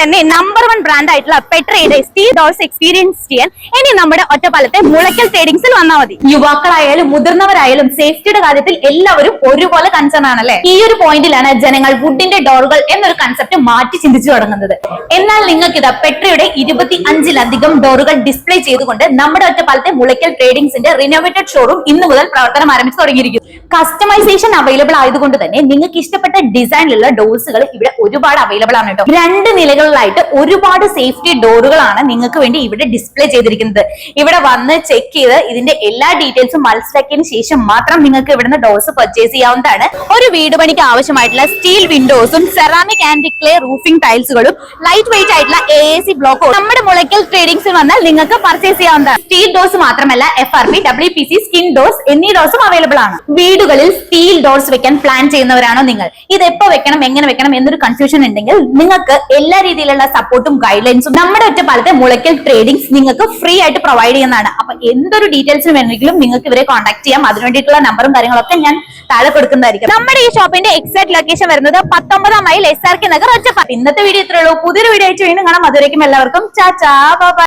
തന്നെ number one brand ആയിട്ടുള്ള പെട്രയുടെ steel dolls experience ചെയ്യാൻ ഇനി നമ്മുടെ ഒറ്റപ്പാലത്തെ മുളയ്ക്കൽ ട്രേഡിംഗ്സിൽ വന്നാൽ മതി. യുവാക്കളായാലും മുതിർന്നവരായാലും സേഫ്റ്റിയുടെ കാര്യത്തിൽ എല്ലാവരും ഒരുപോലെ കൺസേൺ ആണല്ലേ? ഈ ഒരു പോയിന്റിലാണ് ജനങ്ങൾ വുഡിന്റെ ഡോറുകൾ എന്നൊരു കൺസെപ്റ്റ് മാറ്റി ചിന്തിച്ചു തുടങ്ങുന്നത്. എന്നാൽ നിങ്ങൾക്ക് പെട്രയുടെ ഇരുപത്തി അഞ്ചിലധികം ഡോറുകൾ ഡിസ്പ്ലേ ചെയ്തുകൊണ്ട് നമ്മുടെ ഒറ്റപ്പാലത്തെ മുളയ്ക്കൽ ട്രേഡിംഗ്സിന്റെ റിനോവേറ്റഡ് ഷോറൂം ഇന്ന് മുതൽ പ്രവർത്തനം ആരംഭിച്ചു തുടങ്ങിയിരിക്കും കസ്റ്റമൈസേഷൻ അവൈലബിൾ ആയതുകൊണ്ട് തന്നെ നിങ്ങൾക്ക് ഇഷ്ടപ്പെട്ട ഡിസൈനിലുള്ള ഡോർസുകൾ ഇവിടെ ഒരുപാട് അവൈലബിൾ ആണ് കേട്ടോ. രണ്ട് നിലകളിലായിട്ട് ഒരുപാട് സേഫ്റ്റി ഡോറുകളാണ് നിങ്ങൾക്ക് വേണ്ടി ഇവിടെ ഡിസ്പ്ലേ ചെയ്തിരിക്കുന്നത്. ഇവിടെ വന്ന് ചെക്ക് ചെയ്ത് ഇതിന്റെ എല്ലാ ഡീറ്റെയിൽസും മനസ്സിലാക്കിയതിനു ശേഷം മാത്രം നിങ്ങൾക്ക് ഇവിടുന്ന് ഡോസ് പർച്ചേസ് ചെയ്യാവുന്നതാണ്. ഒരു വീട് പണിക്ക് ആവശ്യമായിട്ടുള്ള സ്റ്റീൽ വിൻഡോസും സെറാമിക് ആൻഡ് ക്ലേ റൂഫിംഗ് ടൈൽസുകളും ലൈറ്റ് വെയിറ്റ് ആയിട്ടുള്ള എ എ സി ബ്ലോക്കും നമ്മുടെ മുളയ്ക്കൽ ട്രേഡിംഗ്സിൽ വന്നാൽ നിങ്ങൾക്ക് പർച്ചേസ് ചെയ്യാവുന്നതാണ്. സ്റ്റീൽ ഡോസ് മാത്രമല്ല F R P W P C skin doors എന്നീ ഡോസും അവൈലബിൾ ആണ്. വീടുകളിൽ സ്റ്റീൽ ഡോസ് വെക്കാൻ പ്ലാൻ ചെയ്യുന്നവരാണോ നിങ്ങൾ? ഇത് എപ്പോ വെക്കണം എങ്ങനെ വെക്കണം എന്നൊരു കൺഫ്യൂഷൻ ഉണ്ടെങ്കിൽ നിങ്ങൾക്ക് എല്ലാ രീതിയിലുള്ള സപ്പോർട്ടും ഗൈഡ് ലൈൻസും നമ്മുടെ ഒറ്റപ്പാലത്തെ മുളയ്ക്കൽ ട്രേഡിംഗ്സ് നിങ്ങൾക്ക് ഫ്രീ ആയിട്ട് പ്രൊവൈഡ് ചെയ്യുന്നതാണ്. അപ്പൊ എന്തൊരു ഡീറ്റെയിൽസിന് വേണമെങ്കിലും നിങ്ങൾക്ക് ഇവരെ കോൺടാക്ട് ചെയ്യാം. അതിന് വേണ്ടിയിട്ടുള്ള നമ്പറും കാര്യങ്ങളൊക്കെ ഞാൻ താഴെ കൊടുക്കുന്നതായിരിക്കും. നമ്മുടെ ഈ ഷോപ്പിന്റെ എക്സാക്ട് ലൊക്കേഷൻ വരുന്നത് പത്തൊമ്പതാം mile S R K Nagar Ottapalam. ഇന്നത്തെ വീഡിയോ ഇത്രയുള്ളൂ പുതിയൊരു വീഡിയോ ആയിട്ട് വീണ്ടും കാണാം. അതുവരേക്കും എല്ലാവർക്കും. ചാ ചാ ബൈ